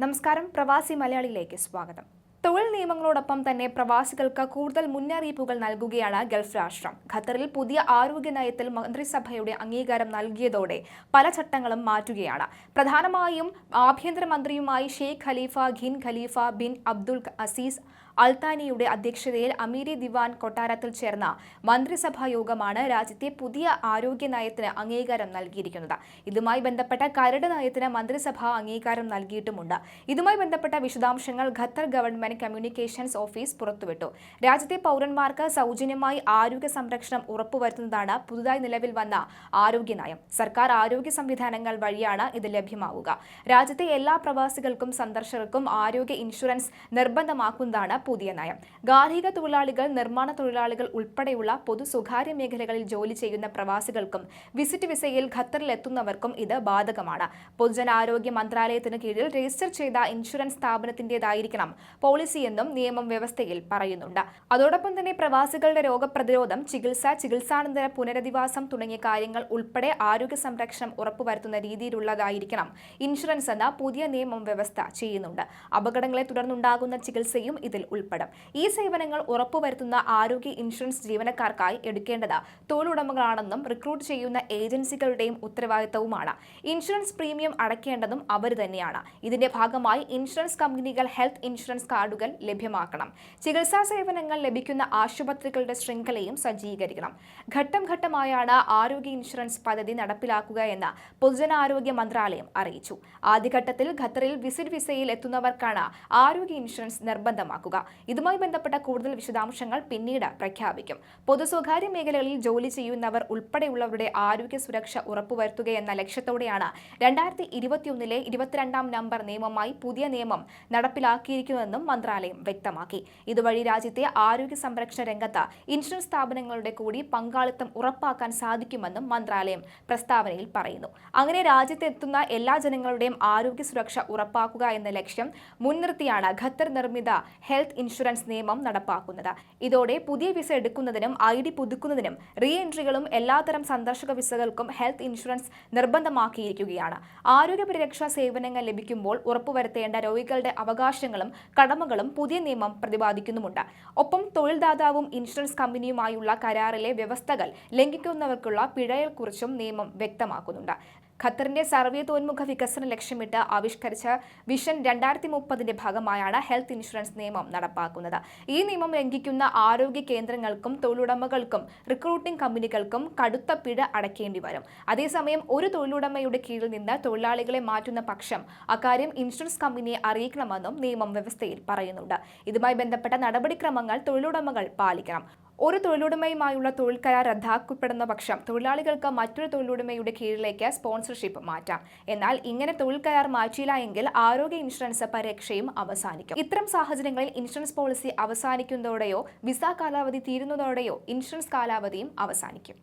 നമസ്കാരം. പ്രവാസി മലയാളിയിലേക്ക് സ്വാഗതം. തൊഴിൽ നിയമങ്ങളോടൊപ്പം തന്നെ പ്രവാസികൾക്ക് കൂടുതൽ മുന്നറിയിപ്പുകൾ നൽകുകയാണ് ഗൾഫ് രാഷ്ട്രം. ഖത്തറിൽ പുതിയ ആരോഗ്യ നയത്തിൽ മന്ത്രിസഭയുടെ അംഗീകാരം നൽകിയതോടെ പല ചട്ടങ്ങളും മാറ്റുകയാണ്. പ്രധാനമായും ആഭ്യന്തരമന്ത്രിയുമായി ഷെയ്ഖ് ഖലീഫ ഖിൻ ഖലീഫ ബിൻ അബ്ദുൽ അസീസ് അൽത്താനിയുടെ അധ്യക്ഷതയിൽ അമീരി ദിവാൻ കൊട്ടാരത്തിൽ ചേർന്ന മന്ത്രിസഭാ യോഗമാണ് രാജ്യത്തെ പുതിയ ആരോഗ്യ നയത്തിന് അംഗീകാരം നൽകിയിരിക്കുന്നത്. ഇതുമായി ബന്ധപ്പെട്ട കരട് നയത്തിന് മന്ത്രിസഭ അംഗീകാരം നൽകിയിട്ടുമുണ്ട്. ഇതുമായി ബന്ധപ്പെട്ട വിശദാംശങ്ങൾ ഖത്തർ ഗവൺമെന്റ് കമ്മ്യൂണിക്കേഷൻസ് ഓഫീസ് പുറത്തുവിട്ടു. രാജ്യത്തെ പൗരന്മാർക്ക് സൗജന്യമായി ആരോഗ്യ സംരക്ഷണം ഉറപ്പുവരുത്തുന്നതാണ് പുതുതായി നിലവിൽ വന്ന ആരോഗ്യ നയം. സർക്കാർ ആരോഗ്യ സംവിധാനങ്ങൾ വഴിയാണ് ഇത് ലഭ്യമാവുക. രാജ്യത്തെ എല്ലാ പ്രവാസികൾക്കും സന്ദർശകർക്കും ആരോഗ്യ ഇൻഷുറൻസ് നിർബന്ധമാക്കുന്നതാണ് പുതിയ നയം. ഗാർഹിക തൊഴിലാളികൾ നിർമ്മാണ തൊഴിലാളികൾ ഉൾപ്പെടെയുള്ള പൊതു സ്വകാര്യ മേഖലകളിൽ ജോലി ചെയ്യുന്ന പ്രവാസികൾക്കും വിസിറ്റ് വിസയിൽ ഖത്തറിൽ എത്തുന്നവർക്കും ഇത് ബാധകമാണ്. പൊതുജനാരോഗ്യ മന്ത്രാലയത്തിന് കീഴിൽ രജിസ്റ്റർ ചെയ്ത ഇൻഷുറൻസ് സ്ഥാപനത്തിന്റേതായിരിക്കണം പോളിസിയെന്നും നിയമം വ്യവസ്ഥയിൽ പറയുന്നുണ്ട്. അതോടൊപ്പം തന്നെ പ്രവാസികളുടെ രോഗപ്രതിരോധം ചികിത്സ ചികിത്സാനന്തര പുനരധിവാസം തുടങ്ങിയ കാര്യങ്ങൾ ഉൾപ്പെടെ ആരോഗ്യ സംരക്ഷണം ഉറപ്പുവരുത്തുന്ന രീതിയിലുള്ളതായിരിക്കണം ഇൻഷുറൻസ് എന്ന പുതിയ നിയമം വ്യവസ്ഥ ചെയ്യുന്നുണ്ട്. അപകടങ്ങളെ തുടർന്നുണ്ടാകുന്ന ചികിത്സയും ഇതിൽ ഉൾപ്പെടും. ഈ സേവനങ്ങൾ ഉറപ്പുവരുത്തുന്ന ആരോഗ്യ ഇൻഷുറൻസ് ജീവനക്കാർക്കായി എടുക്കേണ്ടത് തൊഴിലുടമകളാണെന്നും റിക്രൂട്ട് ചെയ്യുന്ന ഏജൻസികളുടെയും ഉത്തരവാദിത്തവുമാണ്. ഇൻഷുറൻസ് പ്രീമിയം അടയ്ക്കേണ്ടതും അവർ തന്നെയാണ്. ഇതിന്റെ ഭാഗമായി ഇൻഷുറൻസ് കമ്പനികൾ ഹെൽത്ത് ഇൻഷുറൻസ് കാർഡുകൾ ലഭ്യമാക്കണം. ചികിത്സാ സേവനങ്ങൾ ലഭിക്കുന്ന ആശുപത്രികളുടെ ശൃംഖലയും സജ്ജീകരിക്കണം. ഘട്ടം ഘട്ടമായാണ് ആരോഗ്യ ഇൻഷുറൻസ് പദ്ധതി നടപ്പിലാക്കുക എന്ന് പൊതുജനാരോഗ്യ മന്ത്രാലയം അറിയിച്ചു. ആദ്യഘട്ടത്തിൽ ഖത്തറിൽ വിസിറ്റ് വിസയിൽ എത്തുന്നവർക്കാണ് ആരോഗ്യ ഇൻഷുറൻസ് നിർബന്ധമാക്കുക. ഇതുമായി ബന്ധപ്പെട്ട കൂടുതൽ വിശദാംശങ്ങൾ പിന്നീട് പ്രഖ്യാപിക്കും. പൊതു സ്വകാര്യ മേഖലകളിൽ ജോലി ചെയ്യുന്നവർ ഉൾപ്പെടെയുള്ളവരുടെ ആരോഗ്യ സുരക്ഷ ഉറപ്പുവരുത്തുകയെന്ന ലക്ഷ്യത്തോടെയാണ് രണ്ടായിരത്തി ഇരുപത്തിയൊന്നിലെ ഇരുപത്തിരണ്ടാം നമ്പർ നിയമമായി പുതിയ നിയമം നടപ്പിലാക്കിയിരിക്കുന്നതെന്നും മന്ത്രാലയം വ്യക്തമാക്കി. ഇതുവഴി രാജ്യത്തെ ആരോഗ്യ സംരക്ഷണ രംഗത്ത് ഇൻഷുറൻസ് സ്ഥാപനങ്ങളുടെ കൂടി പങ്കാളിത്തം ഉറപ്പാക്കാൻ സാധിക്കുമെന്നും മന്ത്രാലയം പ്രസ്താവനയിൽ പറയുന്നു. അങ്ങനെ രാജ്യത്തെത്തുന്ന എല്ലാ ജനങ്ങളുടെയും ആരോഗ്യ സുരക്ഷ ഉറപ്പാക്കുക എന്ന ലക്ഷ്യം മുൻനിർത്തിയാണ് ഖത്തർ നിർമ്മിത ഹെൽത്ത് ഇൻഷുറൻസ് നിയമം നടപ്പാക്കുന്നത്. ഇതോടെ പുതിയ വിസ എടുക്കുന്നതിനും ഐ ഡി പുതുക്കുന്നതിനും റീ എൻട്രികളും എല്ലാത്തരം സന്ദർശക വിസകൾക്കും ഹെൽത്ത് ഇൻഷുറൻസ് നിർബന്ധമാക്കിയിരിക്കുകയാണ്. ആരോഗ്യ പരിരക്ഷാ സേവനങ്ങൾ ലഭിക്കുമ്പോൾ ഉറപ്പുവരുത്തേണ്ട രോഗികളുടെ അവകാശങ്ങളും കടമകളും പുതിയ നിയമം പ്രതിപാദിക്കുന്നുമുണ്ട്. ഒപ്പം തൊഴിൽദാതാവും ഇൻഷുറൻസ് കമ്പനിയുമായുള്ള കരാറിലെ വ്യവസ്ഥകൾ ലംഘിക്കുന്നവർക്കുള്ള പിഴയെക്കുറിച്ചും നിയമം വ്യക്തമാക്കുന്നുണ്ട്. ഖത്തറിന്റെ സർവതോന്മുഖ വികസന ലക്ഷ്യമിട്ട് ആവിഷ്കരിച്ച വിഷൻ രണ്ടായിരത്തി മുപ്പതിന്റെ ഭാഗമായാണ് ഹെൽത്ത് ഇൻഷുറൻസ് നിയമം നടപ്പാക്കുന്നത്. ഈ നിയമം ലംഘിക്കുന്ന ആരോഗ്യ കേന്ദ്രങ്ങൾക്കും തൊഴിലുടമകൾക്കും റിക്രൂട്ടിംഗ് കമ്പനികൾക്കും കടുത്ത പിഴ അടയ്ക്കേണ്ടി വരും. അതേസമയം ഒരു തൊഴിലുടമയുടെ കീഴിൽ നിന്ന് തൊഴിലാളികളെ മാറ്റുന്ന പക്ഷം അക്കാര്യം ഇൻഷുറൻസ് കമ്പനിയെ അറിയിക്കണമെന്നും നിയമം വ്യവസ്ഥയിൽ പറയുന്നുണ്ട്. ഇതുമായി ബന്ധപ്പെട്ട നടപടിക്രമങ്ങൾ തൊഴിലുടമകൾ പാലിക്കണം. ഒരു തൊഴിലുടമയുമായുള്ള തൊഴിൽ കരാർ റദ്ദാക്കപ്പെടുന്ന പക്ഷം തൊഴിലാളികൾക്ക് മറ്റൊരു തൊഴിലുടമയുടെ കീഴിലേക്ക് സ്പോൺസർഷിപ്പ് മാറ്റാം. എന്നാൽ ഇങ്ങനെ തൊഴിൽ കരാർ മാറ്റിയില്ല എങ്കിൽ ആരോഗ്യ ഇൻഷുറൻസ് പരിരക്ഷയും അവസാനിക്കും. ഇത്തരം സാഹചര്യങ്ങളിൽ ഇൻഷുറൻസ് പോളിസി അവസാനിക്കുന്നതോടെയോ വിസ കാലാവധി തീരുന്നതോടെയോ ഇൻഷുറൻസ് കാലാവധിയും അവസാനിക്കും.